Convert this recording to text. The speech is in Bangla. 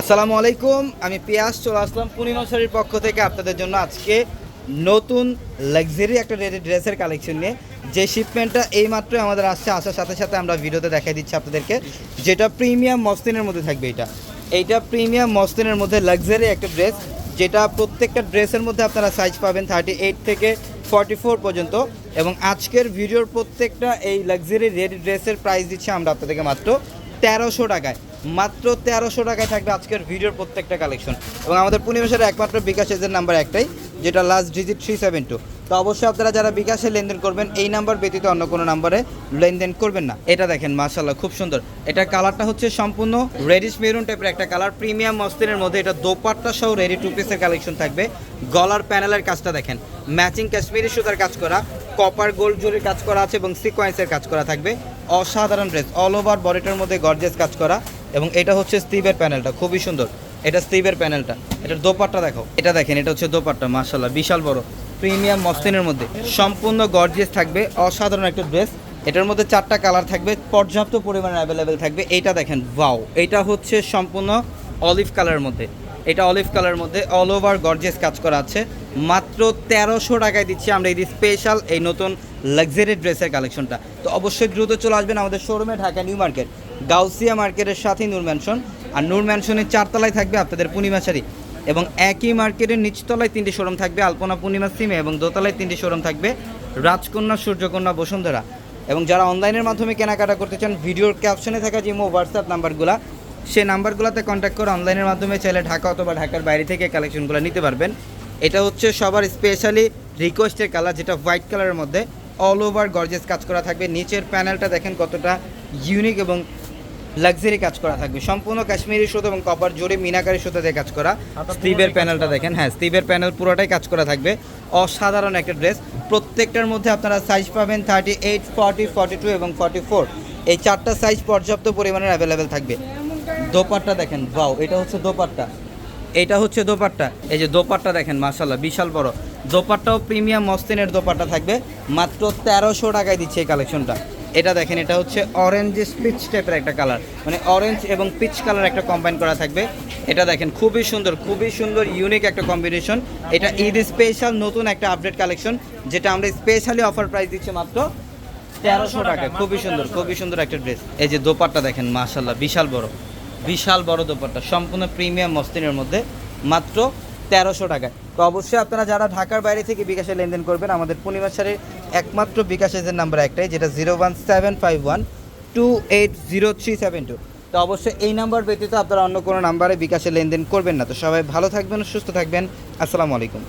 আসসালামু আলাইকুম, আমি পিয়াস, চলে আসলাম পূর্ণিমা শাড়ির পক্ষ থেকে আপনাদের জন্য আজকে নতুন লাক্সারি একটা রেডি ড্রেসের কালেকশন নিয়ে। যে শিপমেন্টটা এইমাত্র আমাদের আসছে, আসার সাথে সাথে আমরা ভিডিওতে দেখাই দিচ্ছি আপনাদেরকে। যেটা প্রিমিয়াম মসলিনের মধ্যে থাকবে এটা। এইটা প্রিমিয়াম মসলিনের মধ্যে লাক্সারি একটা ড্রেস যেটা প্রত্যেকটা ড্রেসের মধ্যে আপনারা সাইজ পাবেন থার্টি এইট থেকে ফর্টি ফোর পর্যন্ত। এবং আজকের ভিডিওর প্রত্যেকটা এই লাক্সারি রেডি ড্রেসের প্রাইস দিচ্ছি আমরা আপনাদেরকে মাত্র তেরোশো টাকায়। মাত্র তেরোশো টাকায় থাকবে আজকের ভিডিওর প্রত্যেকটা কালেকশন। এবং আমাদের পূর্ণিমাসের একমাত্র বিকাশ এজের নাম্বার একটাই, যেটা last digit three seven two তো অবশ্যই আপনারা যারা বিকাশে লেনদেন করবেন, এই নাম্বার ব্যতীত অন্য কোনো নাম্বারে লেনদেন করবেন না। এটা দেখেন মাশাল্লাহ খুব সুন্দর। এটা কালারটা হচ্ছে সম্পূর্ণ রেডিশ মেরুন টাইপের একটা কালার। প্রিমিয়াম মস্তিনের মধ্যে এটা দোপাট্টা সহ রেডি টু পিসের কালেকশন থাকবে। গলার প্যানেলের কাজটা দেখেন ম্যাচিং কাশ্মীরি সুতার কাজ করা কপার গোল্ড জুরির কাজ করা আছে এবং সিকোয়েন্সের কাজ করা থাকবে। অসাধারণ ড্রেস অল ওভার বডিটার মধ্যে গর্জেস কাজ করা। এবং এটা হচ্ছে স্টিভের প্যানেলটা, খুবই সুন্দর। এটা স্টিভের প্যানেলটা। এটার দোপাট্টা দেখো। এটা দেখেন, এটা হচ্ছে দোপাট্টা মার্শাল্লাহ বিশাল বড়। প্রিমিয়াম মসলিনের মধ্যে। সম্পূর্ণ গর্জিয়াস থাকবে, অসাধারণ একটা ড্রেস। এটার মধ্যে চারটা কালার থাকবে, পর্যাপ্ত পরিমাণে অ্যাভেলেবেল থাকবে। এইটা দেখেন বাও এটা হচ্ছে সম্পূর্ণ অলিভ কালারের মধ্যে। এটা অলিভ কালারের মধ্যে অল ওভার গর্জেস কাজ করা আছে। মাত্র তেরোশো টাকায় দিচ্ছি আমরা এই স্পেশাল এই নতুন লাক্সারি ড্রেসের কালেকশনটা তো অবশ্যই দ্রুত চলে আসবেন আমাদের শোরুমে ঢাকা নিউ মার্কেট, গাউসিয়া মার্কেটের সাথেই নূর ম্যানশন আর নূর ম্যানশনের চারতলায় থাকবে আপনাদের পূর্ণিমা শাড়ি এবং একই মার্কেটের নিচতলায় তিনটি শোরুম থাকবে, আলপনা পূর্ণিমা সিমে এবং দোতলায় তিনটি শোরুম থাকবে, রাজকন্যা, সূর্যকন্যা, বসুন্ধরা। এবং যারা অনলাইনের মাধ্যমে কেনাকাটা করতে চান ভিডিওর ক্যাপশনে থাকা যে মো হোয়াটসঅ্যাপ নাম্বারগুলো সেই নাম্বারগুলোতে কন্ট্যাক্ট করে অনলাইনের মাধ্যমে চাইলে ঢাকা অথবা ঢাকার বাইরে থেকে কালেকশনগুলো নিতে পারবেন। এটা হচ্ছে সবার স্পেশালি রিকোয়েস্টের কালার যেটা হোয়াইট কালারের মধ্যে। অল ওভার গর্জেস কাজ করা থাকবে। নিচের প্যানেলটা দেখেন কতটা ইউনিক এবং লাক্সারি কাজ করা থাকবে। সম্পূর্ণ কাশ্মীরি সুতো এবং কপার জোরে মিনাকারি সুতো দিয়ে কাজ করা স্টিভের প্যানেলটা দেখেন হ্যাঁ স্টিভের প্যানেল পুরোটাই কাজ করা থাকবে। অসাধারণ একটা ড্রেস প্রত্যেকটার মধ্যে আপনারা সাইজ পাবেন thirty eight forty forty two এবং ফর্টি ফোর এই চারটা সাইজ পর্যাপ্ত পরিমাণের অ্যাভেলেবেল থাকবে। দোপাট্টা দেখেন বাও এটা হচ্ছে দোপাট্টা। এটা হচ্ছে দোপাট্টা। এই যে দোপাট্টা দেখেন মাশাল্লাহ বিশাল বড়। দোপাট্টাও প্রিমিয়াম মস্তিনের দোপাট্টা থাকবে, মাত্র তেরোশো টাকায় দিচ্ছে এই কালেকশনটা। এটা দেখেন, এটা হচ্ছে অরেঞ্জ পিচ টাইপের একটা কালার মানে অরেঞ্জ এবং পিচ কালার একটা কম্বাইন করা থাকবে। এটা দেখেন, খুবই সুন্দর খুবই সুন্দর ইউনিক একটা কম্বিনেশন এটা ঈদ স্পেশাল নতুন একটা আপডেট কালেকশন যেটা আমরা স্পেশালি অফার প্রাইস দিচ্ছি মাত্র তেরোশো টাকা খুবই সুন্দর খুবই সুন্দর একটা ড্রেস এই যে দোপাট্টা দেখেন মাশাল্লাহ বিশাল বড়। বিশাল বড় দোপাট্টা, সম্পূর্ণ প্রিমিয়াম মস্তিনের মধ্যে মাত্র তেরোশো টাকায়। তো অবশ্যই আপনারা যারা ঢাকার বাইরে থেকে বিকাশে লেনদেন করবেন, আমাদের পূর্ণিমা শাড়ির একমাত্র বিকাশ এজেন্ট নাম্বার একটাই, যেটা zero one seven five one two eight zero three seven two. তো অবশ্যই এই নাম্বার ব্যতীত আপনারা অন্য কোনো নাম্বারে বিকাশে লেনদেন করবেন না। তো সবাই ভালো থাকবেন, সুস্থ থাকবেন। আসসালামু আলাইকুম।